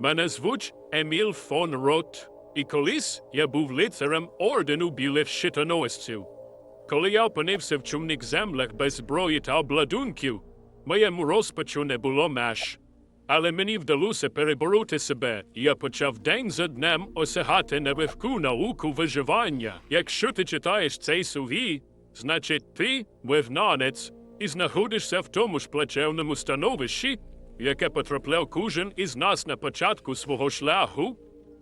Мене звуть Еміл фон Рот, і колись я був лицарем ордену білих щитоносців. Коли я опинився в чумних землях без зброї та обладунків, моєму розпачу не було меж. Але мені вдалося перебороти себе, і я почав день за днем осягати невивку науку виживання. Якщо ти читаєш цей сувій, значить ти вигнанець і знаходишся в тому ж плачевному становищі, яке потрапляв кожен із нас на початку свого шляху.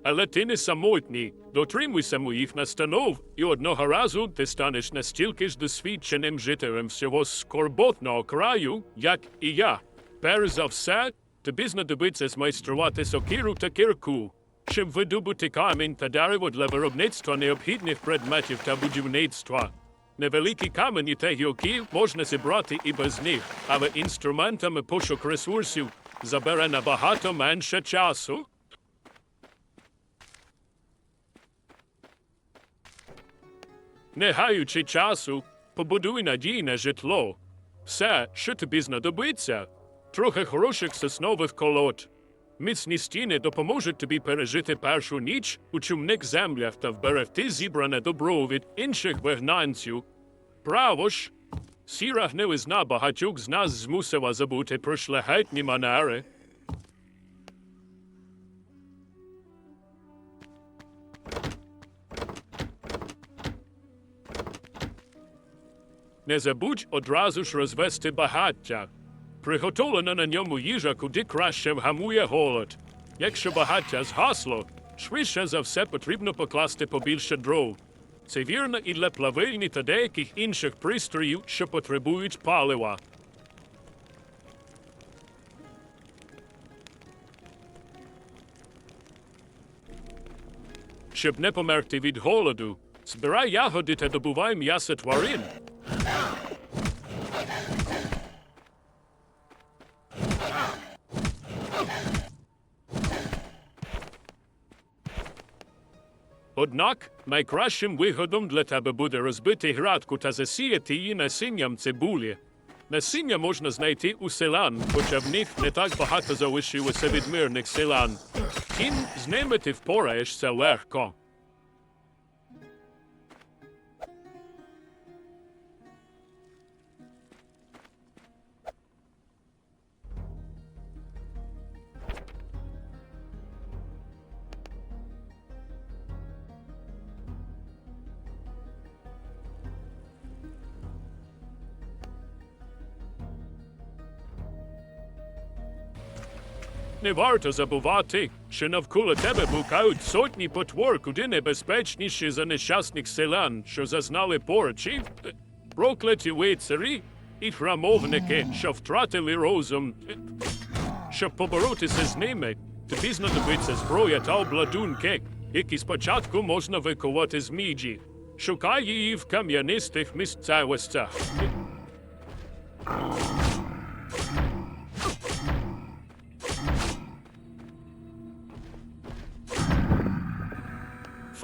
Але ти не самотній, дотримуйся моїх настанов, і одного разу ти станеш настільки ж досвідченим жителем всього скорботного краю, як і я. Перш за все, тобі знадобиться змайструвати сокиру та кірку, щоб видобути камінь та дерево для виробництва необхідних предметів та будівництва. Невеликі камені та гілки можна зібрати і без них, але інструментами пошук ресурсів забере набагато менше часу. Не гаючи часу, побудуй надійне житло. Все, що тобі знадобиться, трохи хороших соснових колод. Міцні стіни допоможуть тобі пережити першу ніч у чумних землях та вберегти зібране добро від інших вигнанців. Право ж, сіра гнилизна багатьох з нас змусила забути про шляхетні манери. Не забудь одразу ж розвести багаття. Приготовлена на ньому їжа куди краще вгамує голод. Якщо багаття згасло, швидше за все потрібно покласти побільше дров. Це вірно і для плавильні та деяких інших пристроїв, що потребують палива. Щоб не померти від голоду, збирай ягоди та добувай м'ясо тварин. Однак найкращим вигодом для тебе буде розбити градку та засіяти її насінням цибулі. Насіння можна знайти у селан, хоча в них не так багато залишилося від мирних селан. Втім, з ними ти впораєшся легко. Не варто забувати, що навколо тебе блукають сотні потвор, куди небезпечніші за нещасних селян, що зазнали порчі, прокляті лицарі і храмовники, що втратили розум. Щоб поборотися з ними, тобі знадобиться зброя та обладунки, які спочатку можна викувати з міді. Шукай її в кам'янистих місцевостях.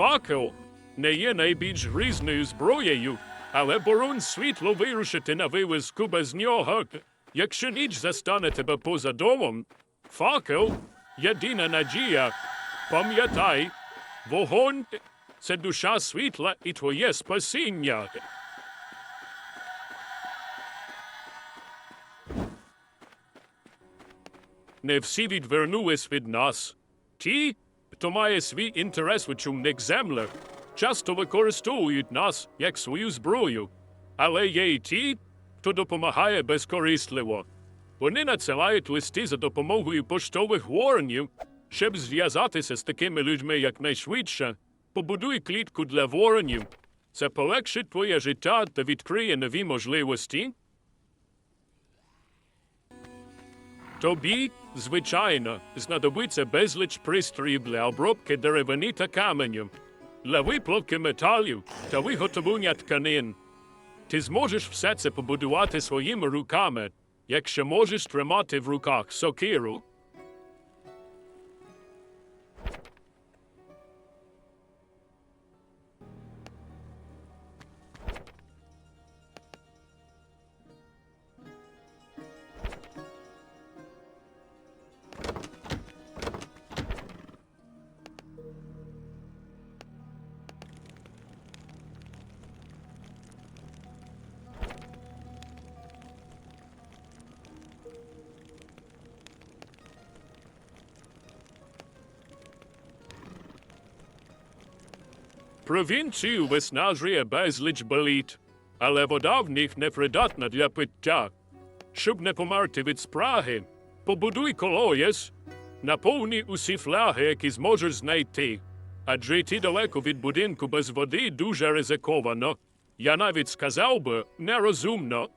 Факел не є найбільш грізною зброєю, але борон світло вирушити на вивезку без нього. Якщо ніч застане тебе поза домом, факел єдина надія. Пам'ятай, вогонь це душа світла і твоє спасіння. Не всі відвернулись від нас. Ті, хто має свій інтерес у чумних землях, часто використовують нас як свою зброю. Але є й ті, хто допомагає безкорисливо. Вони надсилають листи за допомогою поштових воронів, щоб зв'язатися з такими людьми якнайшвидше. Побудуй клітку для воронів. Це полегшить твоє життя та відкриє нові можливості. Тобі, звичайно, знадобиться безліч пристроїв для обробки деревини та каменю, для виплавки металів та виготовлення тканин. Ти зможеш все це побудувати своїми руками, якщо можеш тримати в руках сокиру. Провінцію виснажує безліч боліт, але вода в них непридатна для пиття. Щоб не померти від спраги, побудуй колоєс, наповни усі фляги, які зможеш знайти. Адже йти далеко від будинку без води дуже ризиковано. Я навіть сказав би нерозумно.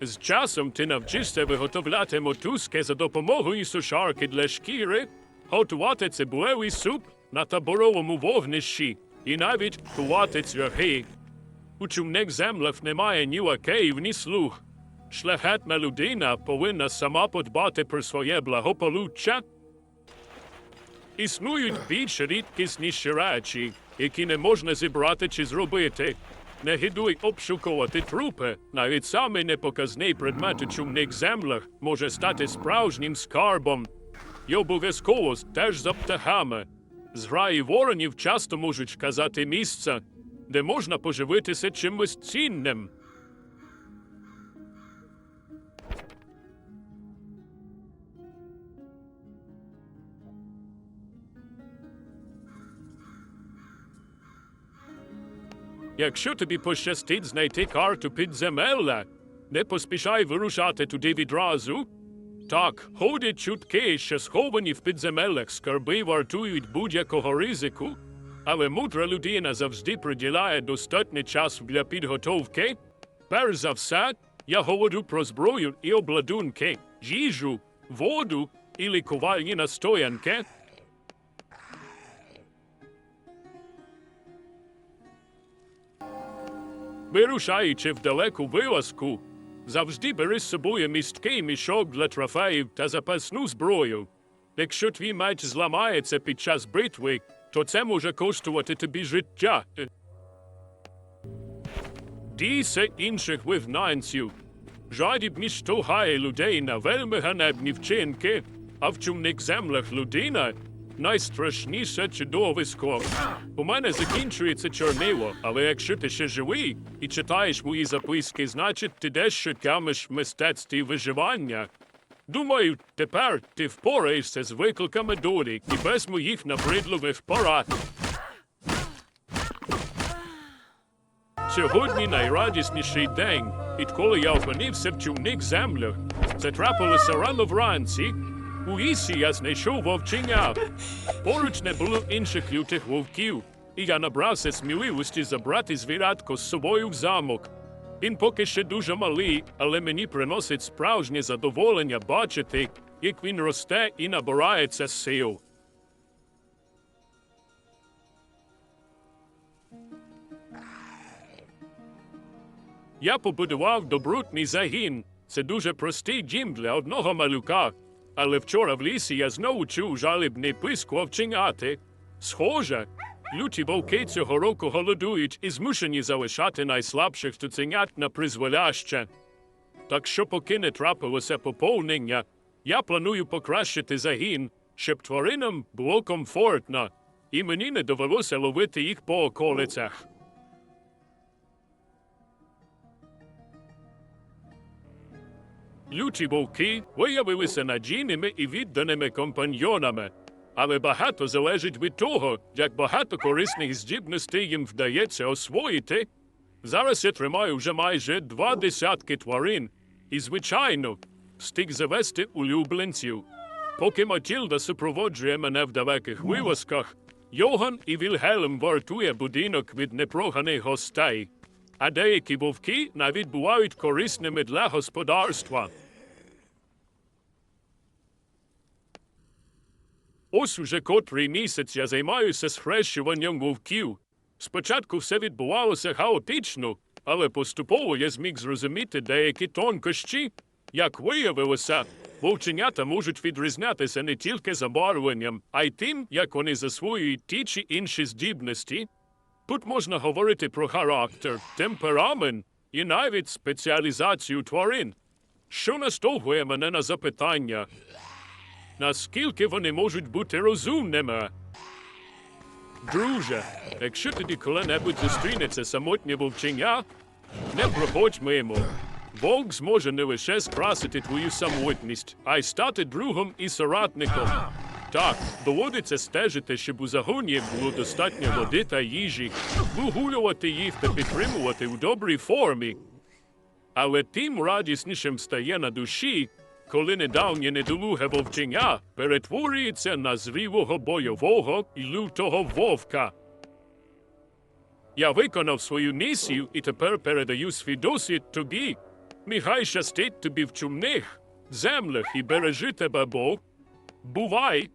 З часом ти навчишся виготовляти мотузки за допомогою сушарки для шкіри, готувати цибулевий суп на таборовому вогнищі і навіть кувати цвяхи. У чумних землях немає ні лакеїв, ні слуг. Шляхетна людина повинна сама подбати про своє благополуччя. Існують більш рідкісніші речі, які не можна зібрати чи зробити. Не гидуй обшукувати трупи. Навіть самий непоказний предмет у чумних землях може стати справжнім скарбом. І обов'язково теж за птахами. Зграї воронів часто можуть казати місце, де можна поживитися чимось цінним. Якщо тобі пощастить знайти карту підземелля, не поспішай вирушати туди відразу. Так, ходять чутки, що сховані в підземеллях скарби вартують будь-якого ризику, але мудра людина завжди приділяє достатньо часу для підготовки. Перш за все, я говорю про зброю і обладунки, їжу, воду і лікувальні настоянки. Вирушаючи в далеку вилазку, завжди бери з собою місткий мішок для трофеїв та запасну зброю. Якщо твій меч зламається під час битви, то це може коштувати тобі життя. Дійся інших вигнанців. Жадіб штовхає людей на вельми ганебні вчинки, а в чумних землях людина найстрашніше чудовисько. У мене закінчується чорнило, але якщо ти ще живий і читаєш мої записки, значить ти дещо тямиш в мистецтві виживання. Думаю, тепер ти впораєшся з викликами долі і без моїх набридливих порад. Сьогодні найрадісніший день, відколи я опинився в чумних землях. Це трапилося рано вранці. У лісі я знайшов вовченя. Поруч не було інших лютих вовків, і я набрався сміливості забрати звірятко з собою в замок. Він поки ще дуже малий, але мені приносить справжнє задоволення бачити, як він росте і набирається сил. Я побудував добрутний загін. Це дуже простий дім для одного малюка. Але вчора в лісі я знову чув жалібний писк вовченяти. Схоже, люті вовки цього року голодують і змушені залишати найслабших цуценят на призволяще. Так що, поки не трапилося поповнення, я планую покращити загін, щоб тваринам було комфортно, і мені не довелося ловити їх по околицях. Люті вовки виявилися надійними і відданими компаньйонами, але багато залежить від того, як багато корисних здібностей їм вдається освоїти. Зараз я тримаю вже майже два десятки тварин, і, звичайно, встиг завести улюбленців. Поки Матілда супроводжує мене в далеких вилазках, Йоган і Вільгелм вартує будинок від непроганих гостей, а деякі вовки навіть бувають корисними для господарства. Ось уже котрий місяць я займаюся схрещуванням вовків. Спочатку все відбувалося хаотично, але поступово я зміг зрозуміти деякі тонкощі. Як виявилося, вовченята можуть відрізнятися не тільки забарвленням, а й тим, як вони засвоюють ті чи інші здібності. Тут можна говорити про характер, темперамент і навіть спеціалізацію тварин, що наштовхує мене на запитання, наскільки вони можуть бути розумними. Друже, якщо тобі коли-небудь зустрінеться самотнє вовчення, не проходь мимо. Вовк зможе не лише скрасити твою самотність, а й стати другом і соратником. Так, доводиться стежити, щоб у загоні було достатньо води та їжі, вигулювати їх та підтримувати у добрій формі. Але тим радіснішим стає на душі, коли недавнє недолуге вовчення перетворюється на зрілого бойового і лютого вовка. Я виконав свою місію і тепер передаю свій досвід тобі. Нехай щастить тобі в чумних землях і бережи тебе Бог. Бувай!